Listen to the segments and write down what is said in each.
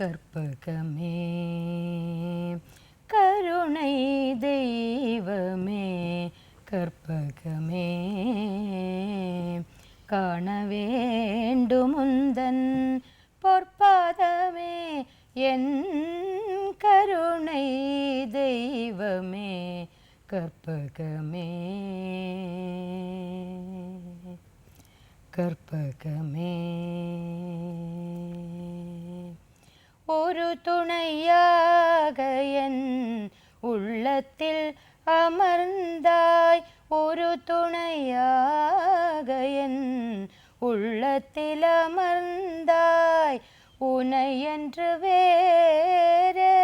கற்பகமே. கருணை தெய்வமே கற்பகமே. காண வேண்டுமுந்தன் பொற்பாதமே என் கருணை தெய்வமே கற்பகமே. கற்பகமே. ஒரு துணையாக என் உள்ளத்தில் அமர்ந்தாய். ஒரு துணையாக என் உள்ளத்தில் அமர்ந்தாய். உனை என்று வேறு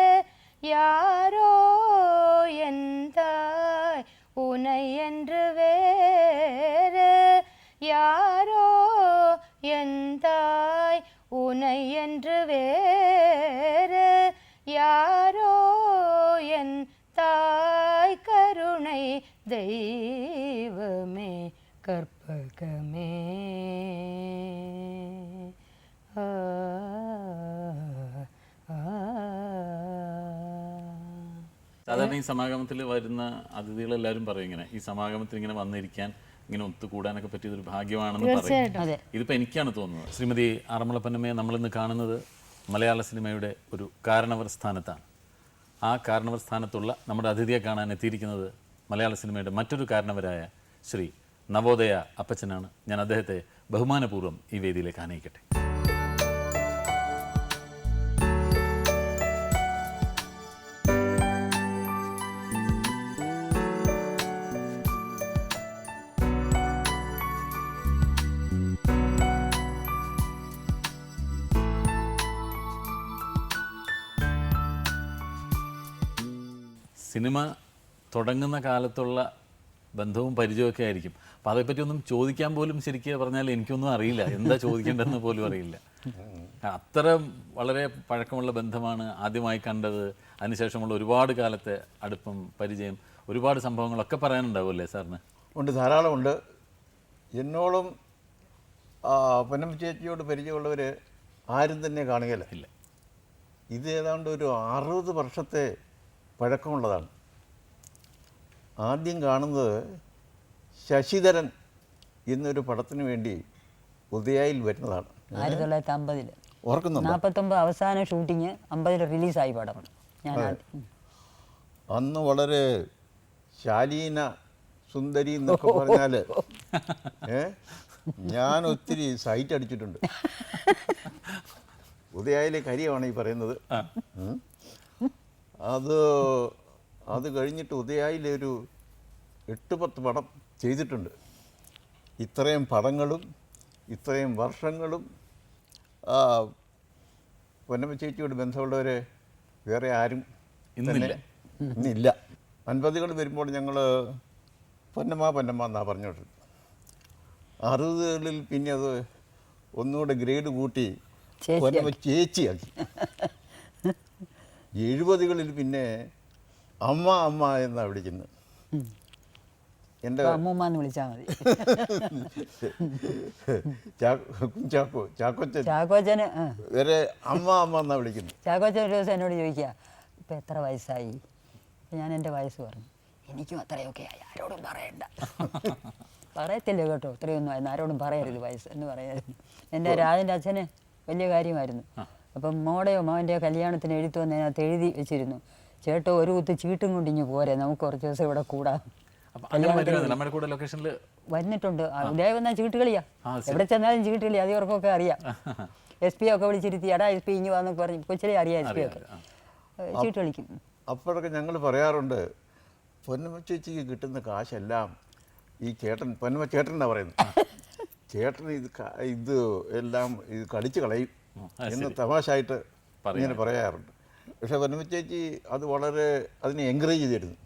யாரோ எந்தாய் உனை என்று வேறு யாரோ எந்தாய் உனை என்று வேறு കർപ്പകമേ സാധാരണ ഈ സമാഗമത്തിൽ വരുന്ന അതിഥികളെല്ലാവരും പറയും ഇങ്ങനെ ഈ സമാഗമത്തിൽ ഇങ്ങനെ വന്നിരിക്കാൻ ഇങ്ങനെ ഒത്തുകൂടാനൊക്കെ പറ്റിയതൊരു ഭാഗ്യമാണെന്ന് പറയുന്നത് ഇതിപ്പോൾ എനിക്കാണ് തോന്നുന്നത്. ശ്രീമതി ആറന്മുള പൊന്നമ്മയെ നമ്മളിന്ന് കാണുന്നത് മലയാള സിനിമയുടെ ഒരു കാരണവർ സ്ഥാനത്താണ്. ആ കാരണവർ സ്ഥാനത്തുള്ള നമ്മുടെ അതിഥിയെ കാണാൻ എത്തിയിരിക്കുന്നത് മലയാള സിനിമയുടെ മറ്റൊരു കാരണവരായ ശ്രീ നവോദയ അപ്പച്ചനാണ്. ഞാൻ അദ്ദേഹത്തെ ബഹുമാനപൂർവം ഈ വേദിയിലേക്ക് ആനയിക്കട്ടെ. സിനിമ തുടങ്ങുന്ന കാലത്തുള്ള ബന്ധവും പരിചയമൊക്കെ ആയിരിക്കും. അപ്പം അതേപ്പറ്റി ഒന്നും ചോദിക്കാൻ പോലും ശരിക്കും പറഞ്ഞാൽ എനിക്കൊന്നും അറിയില്ല. എന്താ ചോദിക്കേണ്ടതെന്ന് പോലും അറിയില്ല. അത്ര വളരെ പഴക്കമുള്ള ബന്ധമാണ് ആദ്യമായി കണ്ടത്. അതിനുശേഷമുള്ള ഒരുപാട് കാലത്തെ അടുപ്പം പരിചയം ഒരുപാട് സംഭവങ്ങളൊക്കെ പറയാനുണ്ടാവുമല്ലേ സാറിന്? ഉണ്ട് ധാരാളമുണ്ട് എന്നോളം പൊന്നം ചേച്ചിയോട് പരിചയമുള്ളവർ ആരും തന്നെ കാണുകയില്ല. ഇത് ഏതാണ്ട് ഒരു അറുപത് വർഷത്തെ പഴക്കമുള്ളതാണ്. ആദ്യം കാണുന്നത് ശശിധരൻ എന്നൊരു പടത്തിന് വേണ്ടി ഉദയായിൽ വരുന്നതാണ്. ആയിരത്തി തൊള്ളായിരത്തി അമ്പതിൽ ഓർക്കുന്നു നാൽപ്പത്തൊമ്പത് അവസാന ഷൂട്ടിങ് അമ്പതിൽ റിലീസായി പടം. ഞാൻ അന്ന് വളരെ ശാലീന സുന്ദരി എന്നൊക്കെ പറഞ്ഞാൽ ഏ ഞാൻ ഒത്തിരി സൈറ്റ് അടിച്ചിട്ടുണ്ട്. ഉദയായിലെ കരിയാണ് ഈ പറയുന്നത്. അത് അത് കഴിഞ്ഞിട്ട് ഉദയായിലൊരു എട്ട് പത്ത് പടം ചെയ്തിട്ടുണ്ട്. ഇത്രയും പടങ്ങളും ഇത്രയും വർഷങ്ങളും ആ, പൊന്നമ്മ ചേച്ചിയോട് ബന്ധമുള്ളവരെ വേറെ ആരും ഇന്നില്ല. ഇന്നില്ല. അൻപതുകൾ വരുമ്പോൾ ഞങ്ങൾ പൊന്നമ്മ പൊന്നമ്മ എന്നാ പറഞ്ഞോട്ടിരുന്നത് അറുപതുകളിൽ പിന്നെ അത് ഒന്നുകൂടെ ഗ്രേഡ് കൂട്ടി പൊന്നമ്മ ചേച്ചിയാക്കി. എഴുപതുകളിൽ പിന്നെ അമ്മ അമ്മ എന്നാ വിളിക്കുന്നത്? എന്റെ അമ്മൂമ്മ എന്ന് വിളിച്ചാൽ മതി. ചാക്കോ ചാക്കോ ചാക്കോച്ചൻ. ചാക്കോച്ചന് വരെ അമ്മ അമ്മ എന്നാണ് വിളിക്കുന്നത്? ചാക്കോച്ചൻ ഒരു ദിവസം എന്നോട് ചോദിക്കുക ഇപ്പം എത്ര വയസ്സായി? ഞാൻ എന്റെ വയസ്സ് പറഞ്ഞു. എനിക്കും അത്രയൊക്കെ ആയി ആരോടും പറയണ്ട. പറയത്തില്ല കേട്ടോ ഇത്രയൊന്നും ആയിരുന്നു ആരോടും പറയരുത് വയസ്സ് എന്ന് പറയായിരുന്നു എന്റെ രാജന്റെ അച്ഛന് വലിയ കാര്യമായിരുന്നു. അപ്പം മോടെയോ മോന്റെ കല്യാണത്തിന് എഴുത്തു വന്ന് അതിനകത്ത് എഴുതി വെച്ചിരുന്നു. ചേട്ടോ ഒരു കുത്ത് ചീട്ടും കൊണ്ടിഞ്ഞ് പോരെ. നമുക്ക് കുറച്ച് ദിവസം ഇവിടെ കൂടാം. വന്നിട്ടുണ്ട്. ഉദയ വന്നാൽ ചീട്ട് കളിയാ. എവിടെ ചെന്നാലും ചീട്ട് കളി അത് ഇവർക്കൊക്കെ അറിയാം. എസ് പി ഒക്കെ വിളിച്ചിരുത്തി എടാ എസ് പി ഇങ്ങ് വന്നൊക്കെ പറഞ്ഞു കൊച്ചിലെ അറിയാം എസ് പി ഒക്കെ. ചീട്ട് കളിക്കും. അപ്പോഴൊക്കെ ഞങ്ങൾ പറയാറുണ്ട് പൊന്നമ്മ ചേച്ചിക്ക് കിട്ടുന്ന കാശെല്ലാം ഈ ചേട്ടൻ പൊന്നമ്മ ചേട്ടൻ എന്നാ പറയുന്നത് ചേട്ടൻ ഇത് ഇത് എല്ലാം ഇത് കളിച്ച് കളയും എന്ന് തമാശായിട്ട് ഇങ്ങനെ പറയാറുണ്ട്. പക്ഷെ പൊന്നമ്മ ചേച്ചി അത് വളരെ അതിനെ എൻകറേജ് ചെയ്തിരുന്നു.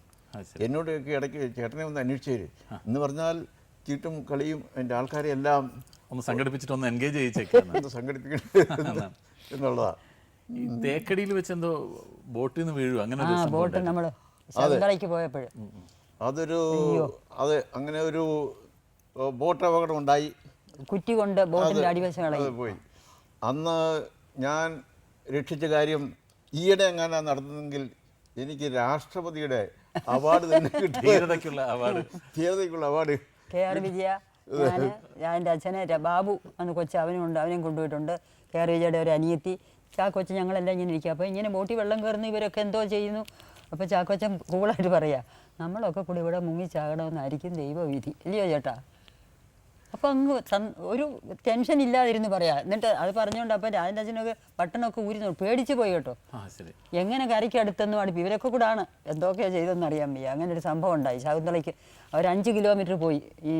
എന്നോടൊക്കെ ഇടയ്ക്ക് ചേട്ടനെ ഒന്ന് അന്വേഷിച്ചു തരും. എന്ന് പറഞ്ഞാൽ ചീട്ടും കളിയും എന്റെ ആൾക്കാരെ എല്ലാം ഒന്ന് സംഘടിപ്പിച്ചിട്ട് ഒന്ന് എൻഗേജ് ചെയ്യിച്ചേക്കാണ് സംഘടിപ്പിക്കണം എന്നുള്ളതാണ് ഈ തേക്കടിയിൽ വെച്ച് എന്തോ ബോട്ടിൽ നിന്ന് വീഴും അങ്ങനെ ഒരു സംഭവം ബോട്ട് നമ്മൾ ശബരിമലയ്ക്ക് പോയപ്പോൾ അതൊരു അത് അങ്ങനെ ഒരു ബോട്ട് അപകടം ഉണ്ടായി. കുറ്റി കൊണ്ട് ബോട്ടിന്റെ അടിവശം പോയി. അന്ന് ഞാൻ രക്ഷിച്ച കാര്യം ഈയിടെ അങ്ങനെ നടന്നതെങ്കിൽ എനിക്ക് രാഷ്ട്രപതിയുടെ അവാർഡ് തന്നെ കിട്ടി. ധീരതയ്ക്കുള്ള അവാർഡ്. ധീരതയ്ക്കുള്ള അവാർഡ്. കെ ആർ വിജയ ഞാൻ ഞാൻ എന്റെ അച്ഛനെ ബാബു അന്ന് കൊച്ചു അവനും ഉണ്ട് അവനെയും കൊണ്ടുപോയിട്ടുണ്ട്. കെ ആർ വിജയുടെ ഒരു അനിയത്തി. ചാക്കോച്ചൻ ഞങ്ങളെല്ലാം ഇങ്ങനെ ഇരിക്കുക അപ്പോൾ ഇങ്ങനെ ബോട്ടിൽ വെള്ളം കയറുന്നു ഇവരൊക്കെ എന്തോ ചെയ്യുന്നു. അപ്പോൾ ചാക്കോച്ചൻ കൂളായിട്ട് പറയാ നമ്മളൊക്കെ കൂടി ഇവിടെ മുങ്ങി ചാകണമെന്നായിരിക്കും ദൈവവിധി. ഇല്ലയോ ചേട്ടാ? അപ്പോൾ അങ്ങ് ഒരു ടെൻഷൻ ഇല്ലാതിരുന്ന് പറയാ. എന്നിട്ട് അത് പറഞ്ഞുകൊണ്ട് അപ്പം രാജന്റെ അച്ഛനൊക്കെ പട്ടണമൊക്കെ ഊരി പേടിച്ച് പോയി കേട്ടോ. എങ്ങനെ കരയ്ക്ക് അടുത്തെന്നും അടുപ്പ് ഇവരൊക്കെ കൂടെ ആണ് എന്തൊക്കെയാണ് ചെയ്തതെന്ന് അറിയാൻ വയ്യ. അങ്ങനെ ഒരു സംഭവം ഉണ്ടായി. ശകുന്തളയ്ക്ക് അവർ അഞ്ച് കിലോമീറ്റർ പോയി ഈ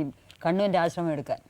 കണ്ണൂന്റെ ആശ്രമം എടുക്കാൻ.